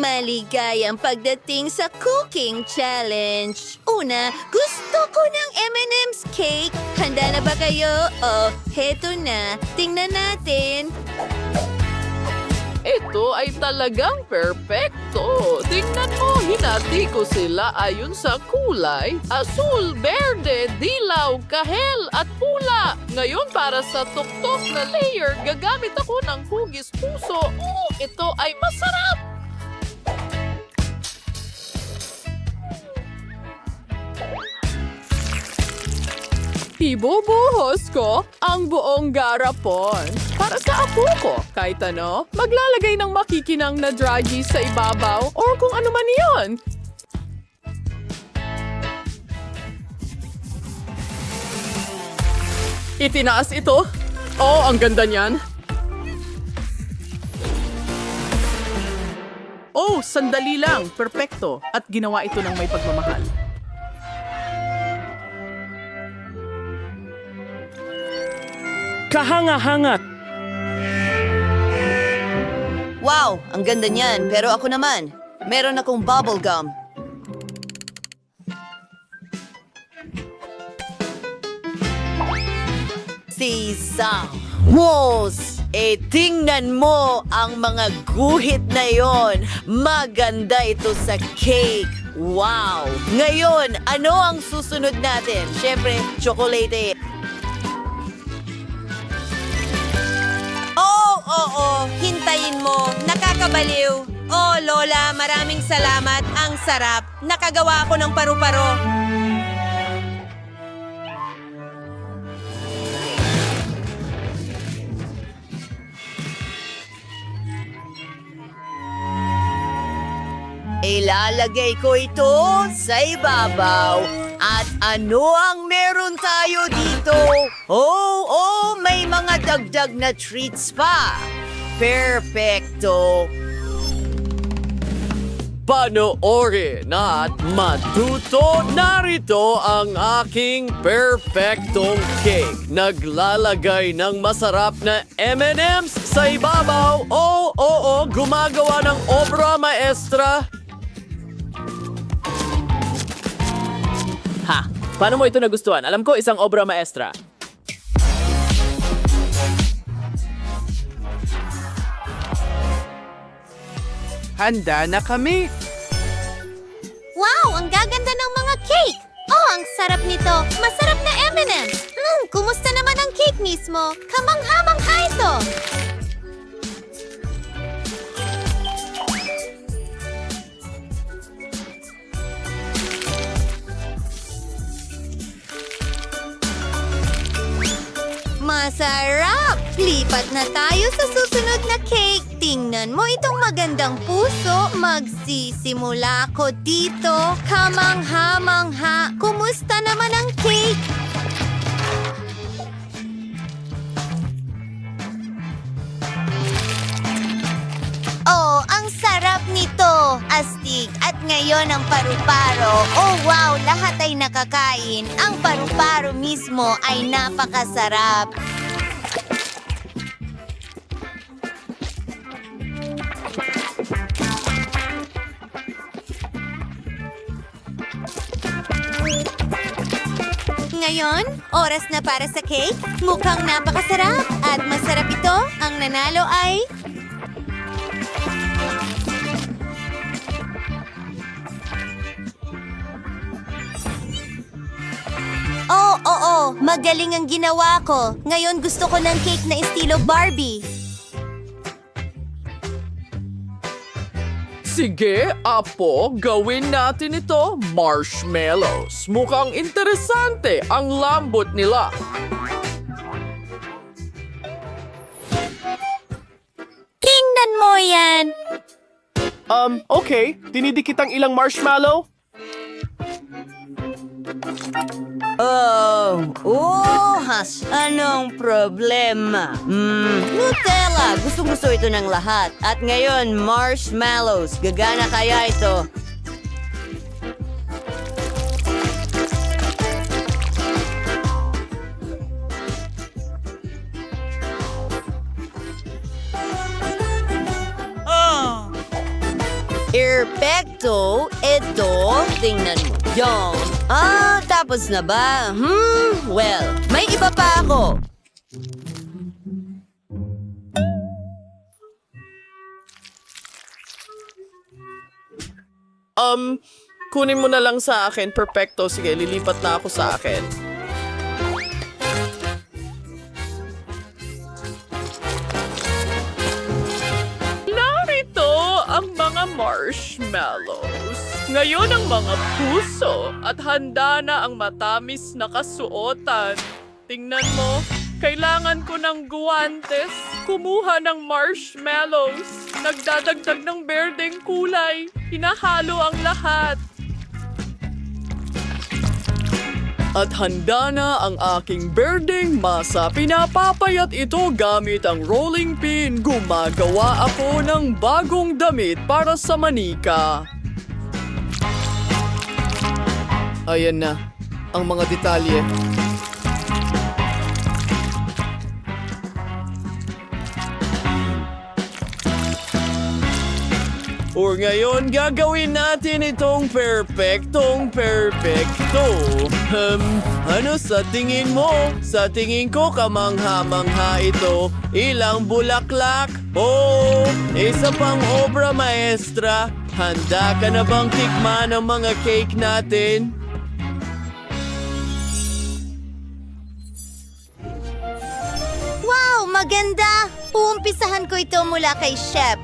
Maligayang pagdating sa cooking challenge. Una, gusto ko ng M&M's cake. Handa na ba kayo? Oh, heto na. Tingnan natin. Ito ay talagang perpekto. Tingnan mo, hinati ko sila ayon sa kulay. Asul, berde, dilaw, kahel at pula. Ngayon para sa tuktok na layer, gagamit ako ng hugis puso. Oo, ito ay masarap. Ibubuhos ko ang buong garapon para sa apo ko. Kahit ano, maglalagay ng makikinang na draggy sa ibabaw or kung ano man iyon. Itinaas ito. Oh, ang ganda niyan. Oh, sandali lang. Perpekto. At ginawa ito ng may pagmamahal. Kahanga-hanga Wow, ang ganda niyan. Pero ako naman, meron akong bubble gum. Sisang. Mos! Eh, tingnan mo ang mga guhit na yon. Maganda ito sa cake. Wow! Ngayon, ano ang susunod natin? Siyempre, chocolate. Oo, hintayin mo. Nakakabaliw. Oh, Lola, maraming salamat. Ang sarap. Nakagawa ako ng paru-paro. Ilalagay ko ito sa ibabaw. At ano ang meron tayo dito? Oh, oh, may mga dagdag na treats pa. Perfecto. Panoorin at matuto narito ang aking perfectong cake. Naglalagay ng masarap na M&M's sa ibabaw. Oo, oo, gumagawa ng obra maestra. Paano mo ito nagustuhan? Alam ko isang obra maestra. Handa na kami. Wow! Ang gaganda ng mga cake! Oh, ang sarap nito! Masarap na M&M's! Hmm, kumusta naman ang cake mismo? Kamangha-mangha ito! Masarap! Lipat na tayo sa susunod na cake. Tingnan mo itong magandang puso. Magsisimula ko dito. Kamangha-mangha. Kumusta naman ang cake? Oh, ang sarap nito! Astig! At ngayon ang paru-paro. Oh wow, lahat ay nakakain. Ang paru-paro mismo ay napakasarap. Ngayon, oras na para sa cake. Mukhang napakasarap. At masarap ito. Ang nanalo ay... Oh, oo, magaling ang ginawa ko. Ngayon gusto ko ng cake na estilo Barbie. Sige, apo, gawin natin ito. Marshmallows. Mukhang interesante ang lambot nila. Tingnan mo yan! Um, okay. Dinidikit ang ilang marshmallow. Oh, uhas! Anong problema? Hmm, Nutella! Gusto-gusto ito ng lahat. At ngayon, marshmallows. Gagana kaya ito? Perfecto. Ito, tingnan mo. Yung. Ah, tapos na ba? Hmm, well, Um, kunin mo na lang sa akin. Perfecto. Sige, lilipat na ako sa akin. Narito ang mga marshmallows. Ngayon ang mga puso at handa na ang matamis na kasuotan. Tingnan mo, kailangan ko ng guwantes, kumuha ng marshmallows, nagdadagdag ng berdeng kulay, hinahalo ang lahat. At handa na ang aking berdeng masa. Pinapapayat ito gamit ang rolling pin. Gumagawa ako ng bagong damit para sa manika. Ayan na, ang mga detalye. Or ngayon, gagawin natin itong perfectong perfecto. Hmm, ano sa tingin mo? Sa tingin ko kamangha-mangha ito. Ilang bulaklak? Oh, isa pang obra maestra. Handa ka na bang tikman ang mga cake natin? Wow, maganda! Uumpisahan ko ito mula kay Chef.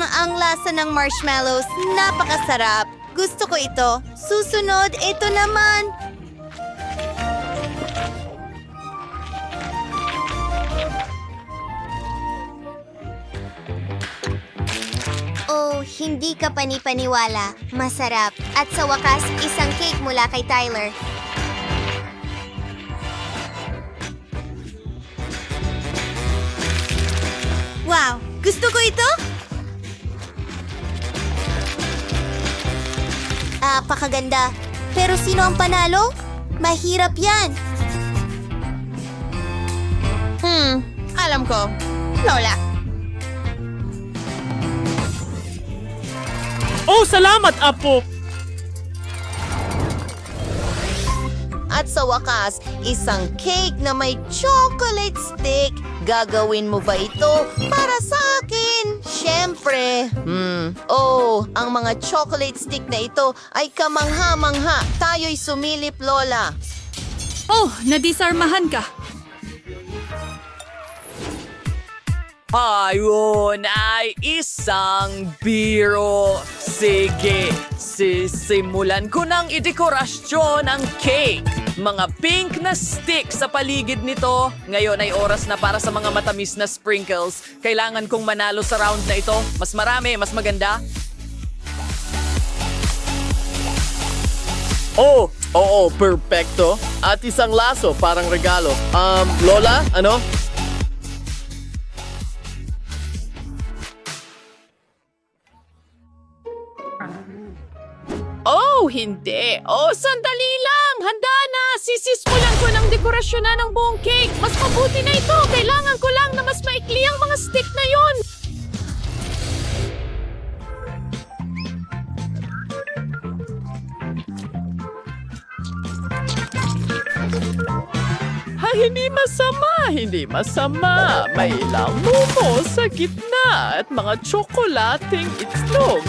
Ang lasa ng marshmallows, napakasarap. Gusto ko ito. Susunod, ito naman. Oh, hindi ka panipaniwala. Masarap. At sa wakas, isang cake mula kay Tyler. Wow! Gusto ko ito? Apakaganda. Pero sino ang panalo? Mahirap yan. Hmm, alam ko. Lola. Oh, salamat, Apo! At sa wakas, isang cake na may chocolate stick. Gagawin mo ba ito para sa akin? Siyempre. Hmm. Oh, ang mga chocolate stick na ito ay kamangha-mangha. Tayo'y sumilip, Lola. Oh, nadisarmahan ka. Ayun ay isang biro. Sige, sisimulan ko ng idekorasyon ang cake. Mga pink na stick sa paligid nito. Ngayon ay oras na para sa mga matamis na sprinkles. Kailangan kong manalo sa round na ito. Mas marami, mas maganda. Oh, oo, perfecto. At isang laso, parang regalo. Um, Lola, ano? Hindi. Oh, sandali lang. Handa na. Sisismulan ko ng dekorasyon na ng buong cake. Mas mabuti na ito. Kailangan ko lang na mas maikli ang mga stick na yon. Hindi masama, hindi masama. May ilang mumo sa gitna at mga tsokolating itlog.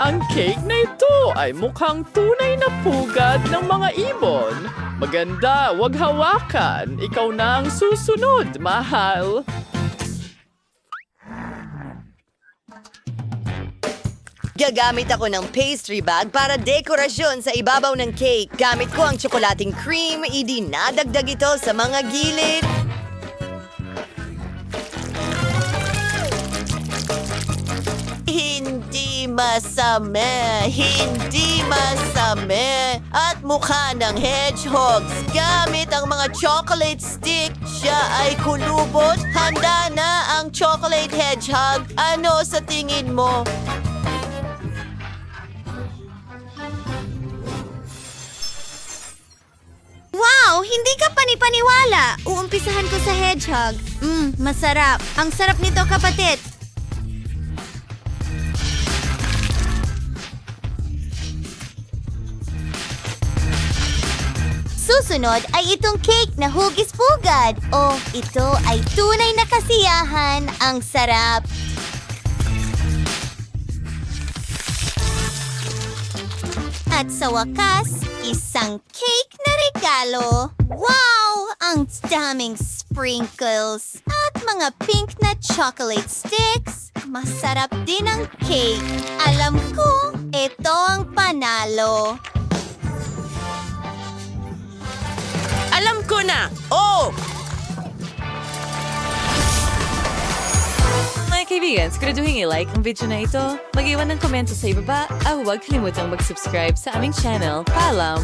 Ang cake na ito ay mukhang tunay na pugad ng mga ibon. Maganda, wag hawakan. Ikaw na ang susunod, mahal. Gagamit ako ng pastry bag para dekorasyon sa ibabaw ng cake. Gamit ko ang tsokolating cream, idinadagdag ito sa mga gilid. Hindi masama, hindi masama. At mukha ng hedgehogs. Gamit ang mga chocolate stick, siya ay kulubot. Handa na ang chocolate hedgehog. Ano sa tingin mo? Wow! Hindi ka panipaniwala! Uumpisahan ko sa hedgehog. Mmm, masarap. Ang sarap nito, kapatid. Susunod ay itong cake na hugis-pugad. Oh, ito ay tunay na kasiyahan. Ang sarap. At sa wakas, isang cake na regalo. Wow! Ang daming sprinkles at mga pink na chocolate sticks. Masarap din ang cake. Alam ko, ito ang panalo. Alam ko na! Oh! Kaibigan, siguraduhin i-like ang video na ito, mag-iwan ng komento sa ibaba, at huwag kalimutang mag-subscribe sa aming channel. Paalam!